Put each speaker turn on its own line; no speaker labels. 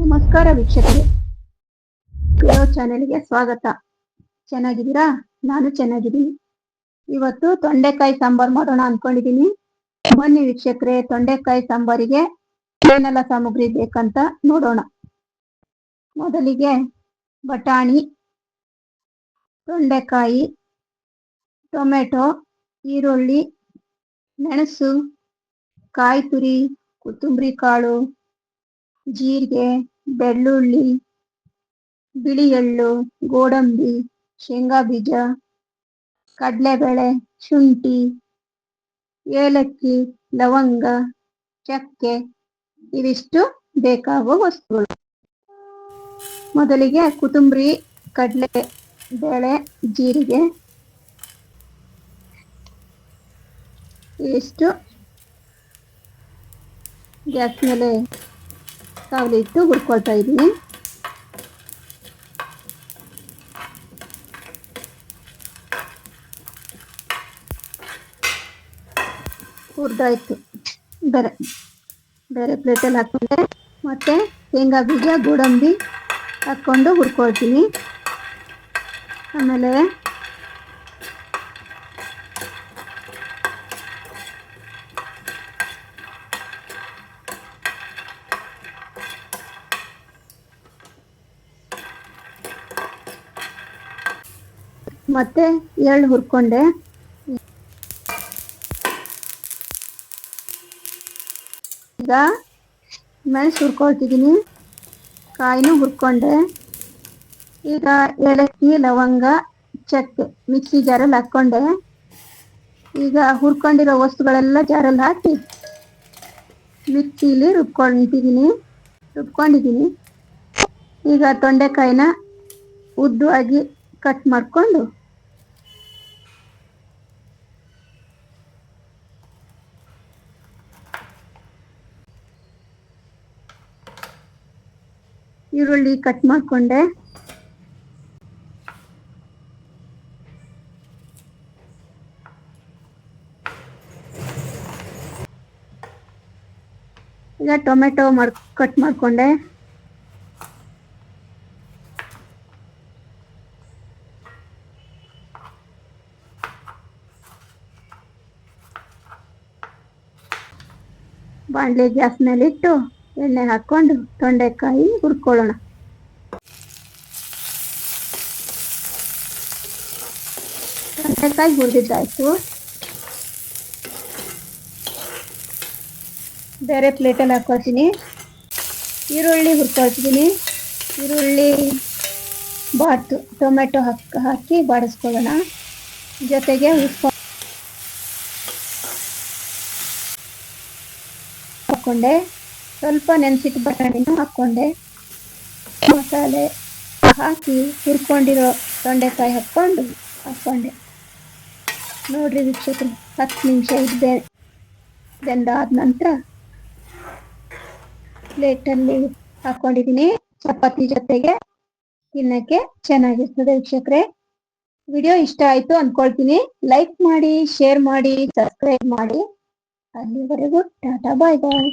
ನಮಸ್ಕಾರ ವೀಕ್ಷಕರೇ. ಚಾನೆಲ್ ಚಾನೆಲ್ಗೆ ಸ್ವಾಗತ. ಚೆನ್ನಾಗಿದ್ದೀರಾ? ನಾನು ಚೆನ್ನಾಗಿದ್ದೀನಿ. ಇವತ್ತು ತೊಂಡೆಕಾಯಿ ಸಾಂಬಾರ್ ಮಾಡೋಣ ಅನ್ಕೊಂಡಿದೀನಿ ಬನ್ನಿ ವೀಕ್ಷಕರೇ, ತೊಂಡೆಕಾಯಿ ಸಾಂಬಾರಿಗೆ ಏನೆಲ್ಲ ಸಾಮಗ್ರಿ ಬೇಕಂತ ನೋಡೋಣ. ಮೊದಲಿಗೆ ಬಟಾಣಿ, ತೊಂಡೆಕಾಯಿ, ಟೊಮೆಟೊ, ಈರುಳ್ಳಿ, ಮೆಣಸು ಕಾಯಿ ತುರಿ ಕೊತ್ತಂಬರಿ ಕಾಳು ಜೀರಿಗೆ, ಬೆಳ್ಳುಳ್ಳಿ ಬಿಳಿ ಎಳ್ಳು ಗೋಡಂಬಿ ಶೇಂಗಾ ಬೀಜ ಕಡಲೆಬೇಳೆ, ಶುಂಠಿ, ಏಲಕ್ಕಿ, ಲವಂಗ, ಚಕ್ಕೆ ಇವಿಷ್ಟು ಬೇಕಾಗುವ ವಸ್ತುಗಳು. ಮೊದಲಿಗೆ ಕೊತ್ತಂಬರಿ ಕಡಲೆ, ಬೇಳೆ, ಜೀರಿಗೆ ಇಷ್ಟು ಗ್ಯಾಸ್ ಮೇಲೆ ಕಾವಲಿಟ್ಟು ಹುರ್ಕೊಳ್ತಾ ಇದ್ದೀನಿ. ಹುರ್ದಾಯ್ತು. ಬೇರೆ ಬೇರೆ ಪ್ಲೇಟಲ್ಲಿ ಹಾಕೊಂಡೆ ಮತ್ತೆ ಶೇಂಗಾ ಬೀಜ, ಗೋಡಂಬಿ ಹಾಕ್ಕೊಂಡು ಹುರ್ಕೊಳ್ತೀನಿ. ಆಮೇಲೆ ಮತ್ತೆ ಎಳ್ಳು ಹುರ್ಕೊಂಡೆ. ಈಗ ಮೆಣಸು ಹುರ್ಕೊಳ್ತಿದ್ದೀನಿ. ಕಾಯಿನೂ ಹುರ್ಕೊಂಡೆ. ಈಗ ಏಲಕ್ಕಿ, ಲವಂಗ, ಚಕ್ಕೆ, ಮಿಕ್ಸಿ ಜಾರಲ್ಲಿ ಹಾಕ್ಕೊಂಡೆ. ಈಗ ಹುರ್ಕೊಂಡಿರೋ ವಸ್ತುಗಳೆಲ್ಲ ಜಾರಲ್ಲಿ ಹಾಕಿ ಮಿಕ್ಸಿಲಿ ರುಬ್ಕೊಂಡಿದ್ದೀನಿ. ರುಬ್ಕೊಂಡಿದ್ದೀನಿ. ಈಗ ತೊಂಡೆಕಾಯಿನ ಉದ್ದವಾಗಿ ಕಟ್ ಮಾಡಿಕೊಂಡು ಈರುಳ್ಳಿ ಕಟ್ ಮಾಡ್ಕೊಂಡೆ. ಈಗ ಟೊಮೆಟೊ ಮಾಡ್ ಕಟ್ ಮಾಡ್ಕೊಂಡೆ. ಬಾಣಲೆ ಗ್ಯಾಸ್ ಮೇಲೆ ಇಟ್ಟು ಎಣ್ಣೆ ಹಾಕೊಂಡು ತೊಂಡೆಕಾಯಿ ಹುರ್ಕೊಳ್ಳೋಣ. ತೊಂಡೆಕಾಯಿ ಹುರಿದಿದ್ದಾಯ್ತು. ಬೇರೆ ಪ್ಲೇಟಲ್ಲಿ ಹಾಕೊಳ್ತೀನಿ. ಈರುಳ್ಳಿ ಹುರ್ಕೊಳ್ತಿದ್ದೀನಿ. ಈರುಳ್ಳಿ, ಬಾತು, ಟೊಮೆಟೊ ಹಾಕಿ ಹಾಕಿ ಬಾಡಿಸ್ಕೊಳ್ಳೋಣ. ಜೊತೆಗೆ ಉಪ್ಪು ಹಾಕ್ಕೊಂಡೆ ಸ್ವಲ್ಪ ನೆನೆಸಿಟ್ಟು ಬಟಾಣಿನೂ ಹಾಕ್ಕೊಂಡೆ. ಮಸಾಲೆ ಹಾಕಿ ಹುರ್ಕೊಂಡಿರೋ ತೊಂಡೆಕಾಯಿ ಹಾಕ್ಕೊಂಡು ಹಾಕ್ಕೊಂಡೆ. ನೋಡ್ರಿ ವೀಕ್ಷಕರು, ಹತ್ತು ನಿಮಿಷ ಇದ್ದೆ. ಬೆಂದಾದ ನಂತರ ಪ್ಲೇಟಲ್ಲಿ ಹಾಕ್ಕೊಂಡಿದ್ದೀನಿ ಚಪಾತಿ ಜೊತೆಗೆ. ತಿನ್ನಕ್ಕೆ ಚೆನ್ನಾಗಿರ್ತದೆ ವೀಕ್ಷಕರೇ. ವಿಡಿಯೋ ಇಷ್ಟ ಆಯ್ತು ಅಂದ್ಕೊಳ್ತೀನಿ ಲೈಕ್ ಮಾಡಿ, ಶೇರ್ ಮಾಡಿ, ಸಬ್ಸ್ಕ್ರೈಬ್ ಮಾಡಿ. ಅಲ್ಲಿವರೆಗೂ ಟಾಟಾ, ಬಾಯ್ ಬಾಯ್.